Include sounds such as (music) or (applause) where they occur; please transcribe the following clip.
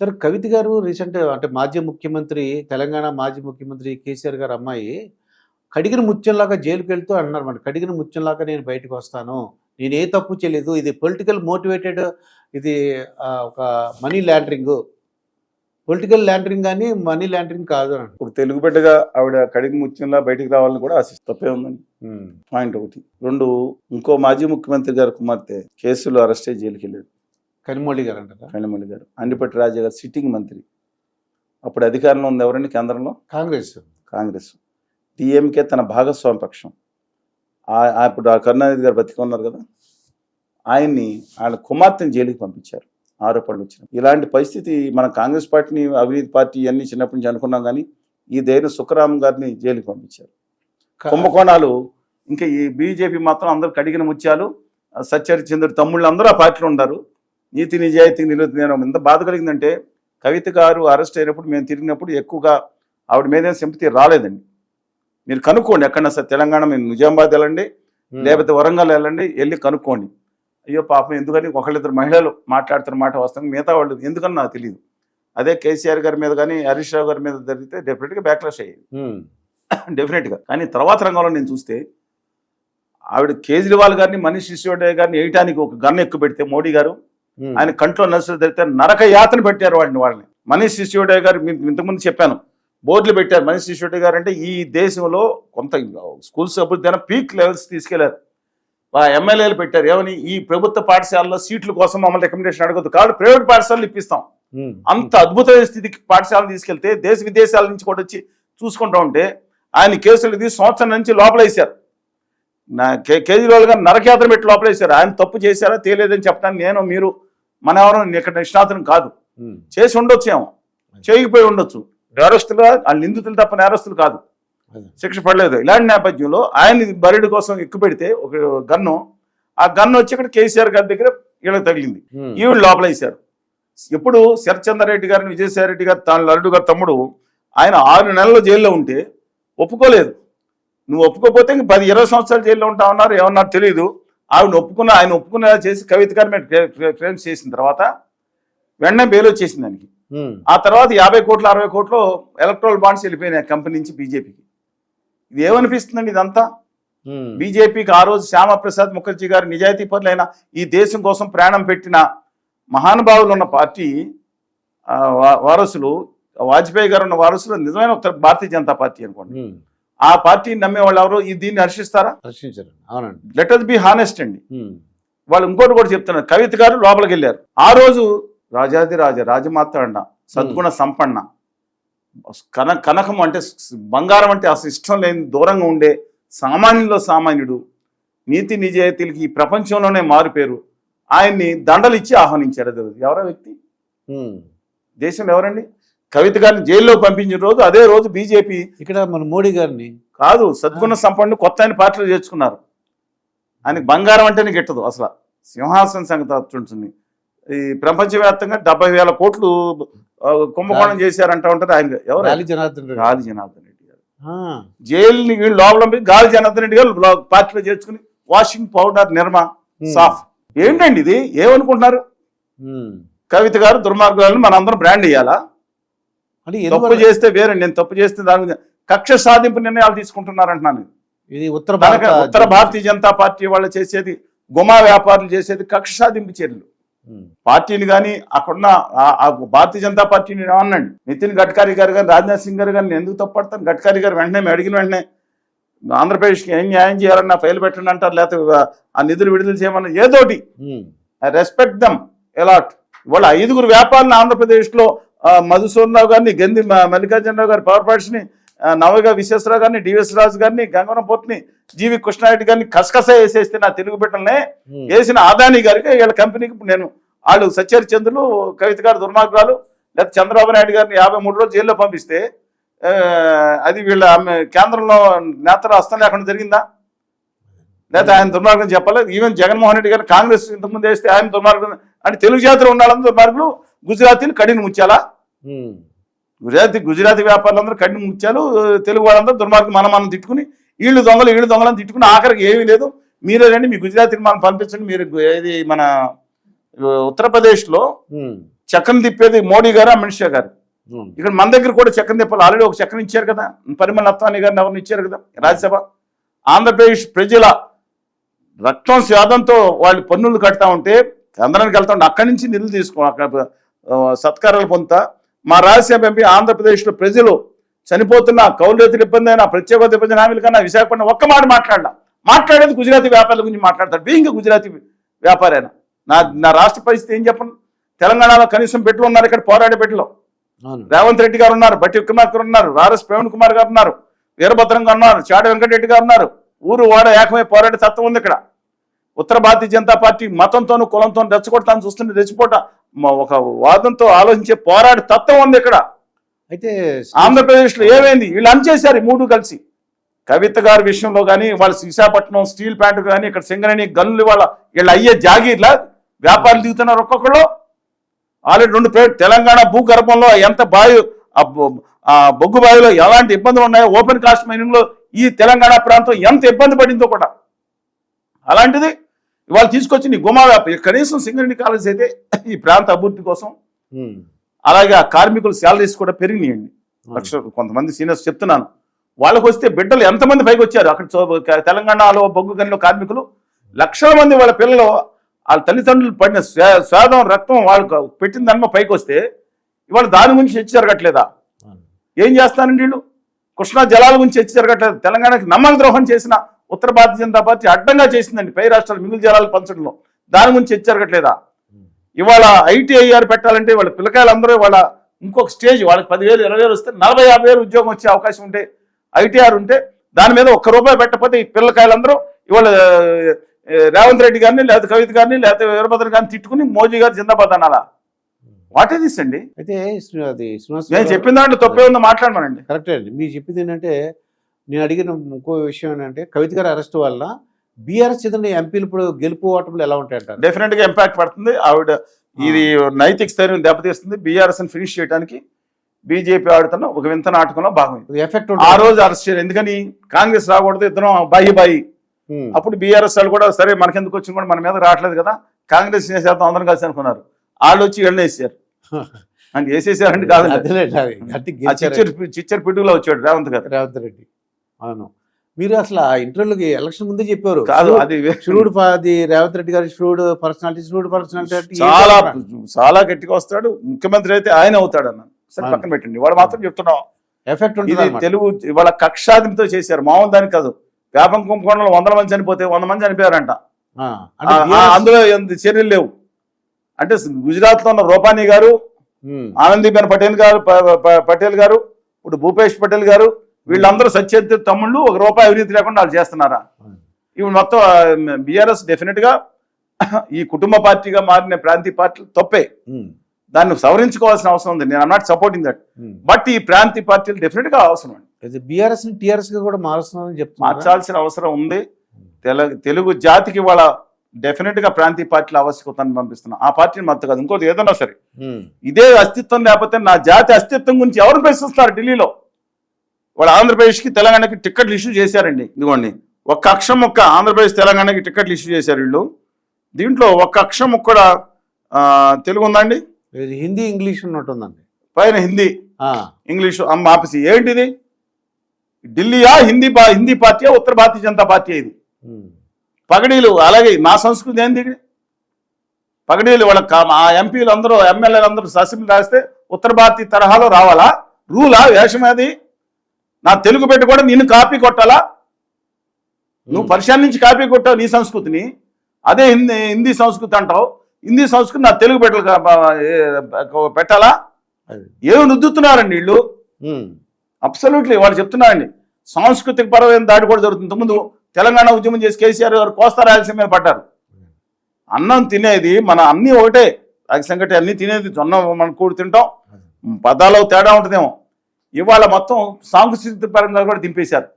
Sir కవిత గారు recent అంటే మాజీ ముఖ్యమంత్రి తెలంగాణ మాజీ ముఖ్యమంత్రి కేసీఆర్ గారు అమ్మాయి కడిగిన ముత్యంలాగా జైలుకి వెళ్తూ అన్నారు మరి కడిగిన ముత్యంలాగా నేను బయటకు వస్తాను. నేను ఏ తప్పు చేయలేదు. ఇది పొలిటికల్ మోటివేటెడ్ ఇది ఒక మనీ ల్యాండరింగ్ పొలిటికల్ ల్యాండరింగ్ కానీ మనీ ల్యాండరింగ్ కాదు అని ఇప్పుడు తెలుగు బిడ్డగా ఆవిడ కడిగి ముత్యంలా బయటికి రావాలని కూడా ఆశిస్తుంది తప్పే ఉందని పాయింట్ ఒకటి. రెండు ఇంకో మాజీ ముఖ్యమంత్రి గారి కుమార్తె కేసులో అరెస్ట్ అయ్యి జైలుకి వెళ్ళాడు. కనిమొళి గారు అంటారా? కళ్ళమల్లి గారు. అండిపట్టి రాజా గారు సిట్టింగ్ మంత్రి. అప్పుడు అధికారంలో ఉంది ఎవరండి కేంద్రంలో? కాంగ్రెస్. కాంగ్రెస్. డిఎంకే తన భాగస్వామి పక్షం. ఇప్పుడు కరుణానిధి గారు బతికి ఉన్నారు కదా? ఆయన్ని ఆయన కుమార్తెను జైలుకి పంపించారు. ఆరోపణలు వచ్చిన ఇలాంటి పరిస్థితి మన కాంగ్రెస్ పార్టీని అవినీతి పార్టీ అన్ని చిన్నప్పటి నుంచి అనుకున్నాం కానీ ఈ ధైర్యం సుఖరామ్ గారిని జైలుకి పంపించారు. కుంభకోణాలు ఇంకా ఈ బీజేపీ మాత్రం అందరూ కడిగిన ముత్యాలు సత్యహరిచంద్రుడు తమ్ముళ్ళు అందరూ ఆ పార్టీలో ఉన్నారు నీతి నిజాయితీ నిలువ ఎంత బాధ కలిగిందంటే కవిత గారు అరెస్ట్ అయినప్పుడు మేము తిరిగినప్పుడు ఎక్కువగా ఆవిడ మీద సింపతి రాలేదండి. మీరు కనుక్కోండి ఎక్కడన్నా సార్ తెలంగాణ మీరు నిజామాబాద్ వెళ్ళండి లేకపోతే వరంగల్ వెళ్ళండి వెళ్ళి కనుక్కోండి. అయ్యో పాపం ఎందుకని ఒకళ్ళిద్దరు మహిళలు మాట్లాడుతున్న మాట వస్తాం మిగతా వాళ్ళు ఎందుకని నాకు తెలియదు. అదే కేసీఆర్ గారి మీద కానీ హరీష్ రావు గారి మీద జరిగితే డెఫినెట్గా బ్యాక్లాష్ అయ్యేది. డెఫినెట్గా కానీ తర్వాత రంగంలో నేను చూస్తే ఆవిడ కేజ్రీవాల్ గారిని మనీష్ సిసోడియా గారిని వేయటానికి ఒక గన్ ఎక్కువ పెడితే మోడీ గారు ఆయన కంట్లో నర్సులు జరిగితే నరక యాతన పెట్టారు వాడిని వాళ్ళని. మనీష్ సిసోడియా గారు మీకు ఇంతకుముందు చెప్పాను. బోర్డులు పెట్టారు మనీష్ సిసోడియా గారు అంటే ఈ దేశంలో కొంత స్కూల్స్ అభివృద్ధి అయినా పీక్ లెవెల్స్ తీసుకెళ్ళారు. ఆ ఎమ్మెల్యేలు పెట్టారు. ఏమని? ఈ ప్రభుత్వ పాఠశాలలో సీట్ల కోసం మమ్మల్ని రికమెండేషన్ అడగద్దు. కాబట్టి ప్రైవేట్ పాఠశాలలు ఇప్పిస్తాం. ఉమ్, అంత అద్భుతమైన స్థితికి పాఠశాలను తీసుకెళ్తే దేశ విదేశాల నుంచి కూడా వచ్చి చూసుకుంటా ఉంటే ఆయన కేసులు తీసి సంవత్సరం నుంచి లోపలేశారు. నా కేజ్రీవాల్ గారు నరకయాత్ర పెట్టి లోపలేశారు. ఆయన తప్పు చేశారా? తేలేదని చెప్పడానికి నేను మీరు మన ఎవరు ఇక్కడ నిష్ణాతులం కాదు. చేసి ఉండొచ్చు ఏమో చేయకపోయి ఉండొచ్చు. నేరస్తులు వాళ్ళు నిందితులు తప్ప నేరస్తులు కాదు. శిక్ష పడలేదు. ఇలాంటి నేపథ్యంలో ఆయన బరిడి కోసం ఎక్కువ పెడితే ఒక గన్ను ఆ గన్ను వచ్చి ఇక్కడ కేసీఆర్ గారి దగ్గర వీళ్ళకి తగిలింది. ఈవిడ లోపలేశారు ఎప్పుడు శరచంద్రారెడ్డి గారిని విజయసాయి రెడ్డి గారు తాను లడ్డు గారు తమ్ముడు ఆయన ఆరు నెలలు జైల్లో ఉంటే ఒప్పుకోలేదు. నువ్వు ఒప్పుకోకపోతే ఇంక పది ఇరవై సంవత్సరాలు జైల్లో ఉంటావు అన్నారు ఏమన్నారు తెలియదు ఆవిడ ఒప్పుకున్న ఆయన ఒప్పుకునేలా చేసి కవిత గారి మీద ఫ్రేమ్స్ చేసిన తర్వాత వెంటనే బెయిల్ వచ్చేసింది దానికి. ఆ తర్వాత యాభై కోట్లు అరవై కోట్లు ఎలక్ట్రల్ బాండ్స్ వెళ్ళిపోయినాయి ఆ కంపెనీ నుంచి బీజేపీకి. ఇది ఏమనిపిస్తుందండి ఇదంతా? బీజేపీకి ఆ రోజు శ్యామప్రసాద్ ముఖర్జీ గారు నిజాయితీ పరులైన ఈ దేశం కోసం ప్రాణం పెట్టిన మహానుభావులు ఉన్న పార్టీ వారసులు వాజ్పేయి గారు ఉన్న వారసులు నిజమైన భారతీయ జనతా పార్టీ అనుకోండి. ఆ పార్టీని నమ్మే వాళ్ళు ఎవరు? ఈ దీన్ని హర్షిస్తారా? రక్షించారు అవునండి. లెట్ అస్ బి హానెస్ట్ అండి. వాళ్ళు ఇంకోటి కూడా చెప్తున్నారు. కవిత గారు లోపలికి వెళ్ళారు. ఆ రోజు రాజాది రాజ రాజమాతాండ సద్గుణ సంపన్న కన కనకం అంటే బంగారం అంటే అసలు ఇష్టం లేని దూరంగా ఉండే సామాన్యుల్లో సామాన్యుడు నీతి నిజాయితీలకి ఈ ప్రపంచంలోనే మారుపేరు. ఆయన్ని దండలు ఇచ్చి ఆహ్వానించారు ఎవరో వ్యక్తి. దేశంలో ఎవరండి? కవిత గారిని జైల్లో పంపించిన రోజు అదే రోజు బీజేపీ ఇక్కడ మన మోడీ గారిని. కాదు సద్గుణ సంపన్ను కొత్త ఆయన పార్టీలో చేర్చుకున్నారు. ఆయనకి బంగారం అంటేనే గిట్టదు అసలు. సింహాసన సంగతి ఉంటుంది ఈ ప్రపంచవ్యాప్తంగా డెబ్బై వేల కోట్లు కుంభకోణం చేశారంట ఉంటారు ఆయన ఎవరు? గాలి జనార్దన్ రెడ్డి. గాలి జనార్దన్ రెడ్డి గారు. జైలుని వీళ్ళు లోపల గాలి జనార్దన్ రెడ్డి గారు పార్టీలో చేర్చుకుని వాషింగ్ పౌడర్ నిర్మా సాఫ్. ఏంటండి ఇది? ఏమనుకుంటున్నారు. కవిత గారు దుర్మార్గులను మనందరం బ్రాండ్ ఇయ్యాలా? అంటే తప్పు చేస్తే వేరే నేను తప్పు చేస్తే దాని కక్ష సాధింపు నిర్ణయాలు తీసుకుంటున్నారంటున్నాను ఇది ఉత్తర ఉత్తర భారతీయ జనతా పార్టీ వాళ్ళు చేసేది గుమా వ్యాపారులు చేసేది కక్ష సాధింపు చర్యలు. పార్టీని కానీ అక్కడున్న భారతీయ జనతా పార్టీని ఏమన్నాండి నితిన్ గడ్కరీ గారు కానీ రాజ్నాథ్ సింగ్ గారు కానీ నేను ఎందుకు తప్పడతాను గడ్కరీ గారు వెంటనే మేము అడిగిన వెంటనే ఆంధ్రప్రదేశ్కి ఏం న్యాయం చేయాలన్నా ఫైల్ పెట్టండి అంటారు లేకపోతే ఆ నిధులు విడుదల చేయమన్నా ఏదోటి రెస్పెక్ట్ దమ్ ఎలాట్ ఇవాళ ఐదుగురు వ్యాపారులు ఆంధ్రప్రదేశ్లో ఆ, మధుసూదన్ రావు గారిని గంది మల్లికార్జునరావు గారి పవర్ పార్ట్స్ని నవగా విశ్వేశ్వరరావు గారిని డివిఎస్ రాజు గారిని గంగవరం పోర్ట్ని జీవి కృష్ణారెడ్డి గారిని కసకస వేసేస్తే నా తెలుగు బిడ్డలనే వేసిన ఆదాని గారికి వీళ్ళ కంపెనీకి నేను వాళ్ళు సత్యరి చంద్రులు కవిత గారు దుర్మార్గాలు లేకపోతే చంద్రబాబు నాయుడు గారిని యాభై మూడు రోజులు జైల్లో పంపిస్తే అది వీళ్ళ కేంద్రంలో నేతల హస్తం లేకుండా జరిగిందా? లేకపోతే ఆయన దుర్మార్గం చెప్పాలి ఈవెన్ జగన్మోహన్ రెడ్డి గారు కాంగ్రెస్ ఇంతకుముందు వేస్తే ఆయన దుర్మార్గం అంటే తెలుగు జాతిలో ఉండాలని దుర్మార్గులు గుజరాతీలు కడిని ముచ్చాలా గుజరాతీ గుజరాతీ వ్యాపారులందరూ కడిని ముచ్చాలు తెలుగు వాళ్ళందరూ దుర్మార్గం మనం మనం తిట్టుకుని వీళ్ళు దొంగలు వీళ్ళు దొంగలని తిట్టుకుని ఆఖరికి ఏమీ లేదు. మీరే రండి మీ గుజరాతీని మనం పంపించండి. మీరు ఏది మన ఉత్తరప్రదేశ్లో చక్రం తిప్పేది మోడీ గారు అమిత్ షా గారు. ఇక్కడ మన దగ్గర కూడా చక్రం తిప్పాలి. ఆల్రెడీ ఒక చక్రం ఇచ్చారు కదా. పరిమళ నత్వాని గారిని ఎవరిని ఇచ్చారు కదా రాజ్యసభ. ఆంధ్రప్రదేశ్ ప్రజల రక్తం స్వాదంతో వాళ్ళు పన్నులు కడతా ఉంటే కేంద్రానికి వెళ్తా ఉంటే అక్కడి నుంచి నిధులు తీసుకో అక్కడ సత్కారాలు పొందుతా. మా రాజ్యసభ ఎంపీ ఆంధ్రప్రదేశ్లో ప్రజలు చనిపోతున్న కౌలు రైతులు ఇబ్బంది అయినా ప్రత్యేక ఇబ్బంది హామీల కన్నా విశాఖపట్నం ఒక్క మాట మాట్లాడాల. మాట్లాడేది గుజరాతీ వ్యాపారుల గురించి మాట్లాడతాడు. బీయింగ్ గుజరాతీ వ్యాపారైనా. నా నా రాష్ట్ర పరిస్థితి ఏం చెప్పండి తెలంగాణలో కనీసం పెట్టులు ఉన్నారు ఇక్కడ పోరాడే పెట్టులో రేవంత్ రెడ్డి గారు ఉన్నారు బట్టి విక్రమార్కర్ ఉన్నారు రారస్ ప్రవీణ్ కుమార్ గారు ఉన్నారు వీరభద్రం గారు ఉన్నారు చాడ వెంకటరెడ్డి గారు ఉన్నారు. ఊరు వాడ ఏకమై పోరాడే తత్వం ఉంది ఇక్కడ. ఉత్తర భారతీయ జనతా పార్టీ మతంతోనూ కులంతోనూ రెచ్చగొడతాను చూస్తుంటే రెచ్చిపోట ఒక వాదంతో ఆలోచించే పోరాడే తత్వం ఉంది ఇక్కడ. అయితే ఆంధ్రప్రదేశ్లో ఏమైంది? వీళ్ళు అనిచేశారు మూడు కలిసి. కవిత గారి విషయంలో కానీ వాళ్ళ విశాఖపట్నం స్టీల్ ప్లాంట్ కానీ ఇక్కడ సింగరేణి గన్నులు వాళ్ళ వీళ్ళు అయ్యే జాగీర్లా వ్యాపారులు దిగుతున్నారు ఒక్కొక్కళ్ళు. ఆల్రెడీ రెండు ప్రైవేట్ తెలంగాణ భూగర్భంలో ఎంత బాయు బొగ్గు బావిలో ఎలాంటి ఇబ్బందులు ఉన్నాయో ఓపెన్ కాస్ట్ మైనింగ్లో ఈ తెలంగాణ ప్రాంతం ఎంత ఇబ్బంది పడిందో కూడా. అలాంటిది ఇవాళ తీసుకొచ్చి నీ గుమా వ్యాపారం కనీసం సింగరేణి కాలేజ్ అయితే ఈ ప్రాంత అభివృద్ధి కోసం. అలాగే ఆ కార్మికుల శాలరీస్ కూడా పెరిగినాయండి. లక్ష కొంతమంది సీనియర్స్ చెప్తున్నాను. వాళ్ళకి వస్తే బిడ్డలు ఎంతమంది పైకి వచ్చారు? అక్కడ తెలంగాణలో బొగ్గు గనిలో కార్మికులు లక్షల మంది వాళ్ళ పిల్లలు వాళ్ళ తల్లిదండ్రులు పడిన స్వే- స్వేదం రక్తం వాళ్ళకు పెట్టిన దానిలో పైకి వస్తే ఇవాళ దాని గురించి హెచ్చు జరగట్లేదా. ఏం చేస్తానండి వీళ్ళు? కృష్ణా జలాల గురించి హెచ్చు జరగట్లేదు? తెలంగాణకి నమ్మక ద్రోహం చేసిన ఉత్తర భారతీయ జనతా పార్టీ అడ్డంగా చేసిందండి. పై రాష్ట్రాలు మిగులు జలాలు పంచడంలో దాని గురించి జరగట్లేదా ఇవాళ ఐటీఐఆర్ పెట్టాలంటే వాళ్ళ పిల్లకాయలందరూ వాళ్ళ ఇంకొక స్టేజ్ వాళ్ళకి పదివేలు ఇరవై వేలు వస్తే నలభై యాభై వేలు ఉద్యోగం వచ్చే అవకాశం ఉంటే ఐటీఆర్ ఉంటే దాని మీద ఒక్క రూపాయి పెట్టకపోతే ఈ పిల్లకాయలందరూ ఇవాళ రేవంత్ రెడ్డి గారిని లేకపోతే కవిత గారిని లేకపోతే వీరభద్ర గారిని తిట్టుకుని మోదీ గారు జిందాబాద్ అనాలా? వాట్ దిస్ అండి? అయితే నేను చెప్పిన దాంట్లో తప్పే ఉందో మాట్లాడమనండి. కరెక్టే అండి. మీరు చెప్పింది ఏంటంటే నేను అడిగిన ఇంకో విషయం ఏంటంటే కవిత గారి అరెస్ట్ వల్ల బీఆర్ఎస్ చెందిన ఎంపీలు ఇప్పుడు గెలుపు ఓటములు ఎలా ఉంటాయంటారు? డెఫినెట్గా ఇంపాక్ట్ పడుతుంది. ఆవిడ ఇది నైతిక స్థైర్యం దెబ్బతీస్తుంది. బీఆర్ఎస్ ఫినిష్ చేయడానికి బీజేపీ ఆడుతున్న ఒక వింత నాటకంలో భాగం. ఎఫెక్ట్ ఆ రోజు అరెస్ట్ చేయలేదు. ఎందుకని? కాంగ్రెస్ రాకూడదు. ఇద్దరం బాయి బాయి. అప్పుడు బీఆర్ఎస్ వాళ్ళు కూడా సరే మనకెందుకు వచ్చింది కూడా మన మీద రావట్లేదు కదా. కాంగ్రెస్ చేసేద్దాం అందరం కలిసి అనుకున్నారు. వాళ్ళు వచ్చి ఎళ్ళ వేసారు. (laughs) అంటే వేసేసారంటే కాదు చిచ్చర్ చిచ్చర్ పిడుగులో వచ్చాడు రేవంత్ గారు. రేవంత్ రెడ్డి. అవును. మీరు అసలు ఆ ఇంటర్వ్యూలకి ఎలక్షన్ ముందే చెప్పారు. కాదు అది షురుడు అది రేవంత్ రెడ్డి గారి షురుడు పర్సనాలిటీ షురుడు పర్సనాలిటీ చాలా చాలా గట్టిగా వస్తాడు. ముఖ్యమంత్రి అయితే ఆయన అవుతాడు అన్న. సరే. పక్కన పెట్టండి. వాడు మాత్రం చెప్తున్నాం. ఎఫెక్ట్ ఉంటుంది. తెలుగు ఇవాళ కక్షాదింతో చేశారు. మామూలు దానికి కాదు. వ్యాపం కుంభకోణంలో వందల మంది చనిపోతే వంద మంది చనిపోయారంట. అందులో చర్యలు లేవు. అంటే గుజరాత్లో ఉన్న రూపానీ గారు ఆనందీబెన్ పటేల్ గారు పటేల్ గారు ఇప్పుడు భూపేష్ పటేల్ గారు వీళ్ళందరూ సత్యత తమ్ముళ్ళు ఒక రూపాయి అవినీతి లేకుండా వాళ్ళు చేస్తున్నారా? ఇప్పుడు మొత్తం బీఆర్ఎస్ డెఫినెట్గా (clears throat) ఈ కుటుంబ పార్టీగా మారిన ప్రాంతీయ పార్టీలు తప్పే. దాన్ని సవరించుకోవాల్సిన అవసరం ఉంది. నేను నాట్ సపోర్టింగ్ దట్. బట్ ఈ ప్రాంతీయ పార్టీలు డెఫినెట్గా అవసరం అండి. బీఆర్ఎస్ని టిఆర్ఎస్గా కూడా మారుస్తున్నారని చెప్తున్నారు. మార్చాల్సిన అవసరం ఉంది. తెలుగు తెలుగు జాతికి వాళ్ళ డెఫినెట్గా ప్రాంతీయ పార్టీల ఆవశ్యకతను పంపిస్తున్నాం. ఆ పార్టీని మద్దతు కాదు. ఇంకోటి ఏదన్నా సరే. ఇదే అస్తిత్వం లేకపోతే నా జాతి అస్తిత్వం గురించి ఎవరు ప్రశ్నిస్తారు ఢిల్లీలో? వాళ్ళు ఆంధ్రప్రదేశ్కి తెలంగాణకి టికెట్లు ఇష్యూ చేశారండి. ఇదిగోండి ఒక్క అక్షరం ఒక్క ఆంధ్రప్రదేశ్ తెలంగాణకి టికెట్లు ఇష్యూ చేశారు వీళ్ళు. దీంట్లో ఒక్క అక్షరం ఒక్కడ ఆ, తెలుగు ఉందండి హిందీ ఇంగ్లీష్ ఉన్నట్టుందండి. పైన హిందీ ఇంగ్లీషు అమ్మ ఆపేసి. ఏంటిది? ఢిల్లీయా హిందీ హిందీ పార్టీయా ఉత్తర భారతీయ జనతా పార్టీ ఇది? పగడీలు అలాగే మా సంస్కృతి ఏంది పగడీలు వాళ్ళ ఆ ఎంపీలు అందరూ ఎమ్మెల్యేలు అందరూ అసెంబ్లీ రాస్తే ఉత్తర భారతీయ తరహాలో రావాలా? రూలా వేషం అది? నా తెలుగు పెట్టి కూడా నిన్ను కాపీ కొట్టాలా? నువ్వు పర్షియన్ నుంచి కాపీ కొట్టావు నీ సంస్కృతిని. అదే హిందీ హిందీ సంస్కృతి అంటావు. హిందీ సంస్కృతి నా తెలుగు పెట్టలు పెట్టాలా. ఏమి నుద్దుతున్నారండి వీళ్ళు? అబ్సల్యూట్లీ వాళ్ళు చెప్తున్నారండి. సాంస్కృతిక పరమైన దాడి కూడా జరుగుతుంది. ముందు తెలంగాణ ఉద్యమం చేసి కేసీఆర్ గారు కోస్తా రాయలసీమ మీద పడ్డారు. అన్నం తినేది మన అన్ని ఒకటే. రాగి సంగటి అన్ని తినేది జొన్న మనం కూడి తింటాం. పదాలో తేడా ఉంటుందేమో. ఇవాళ మొత్తం సాంఘ సాంస్కృతిక పరంగా కూడా దింపేశారు.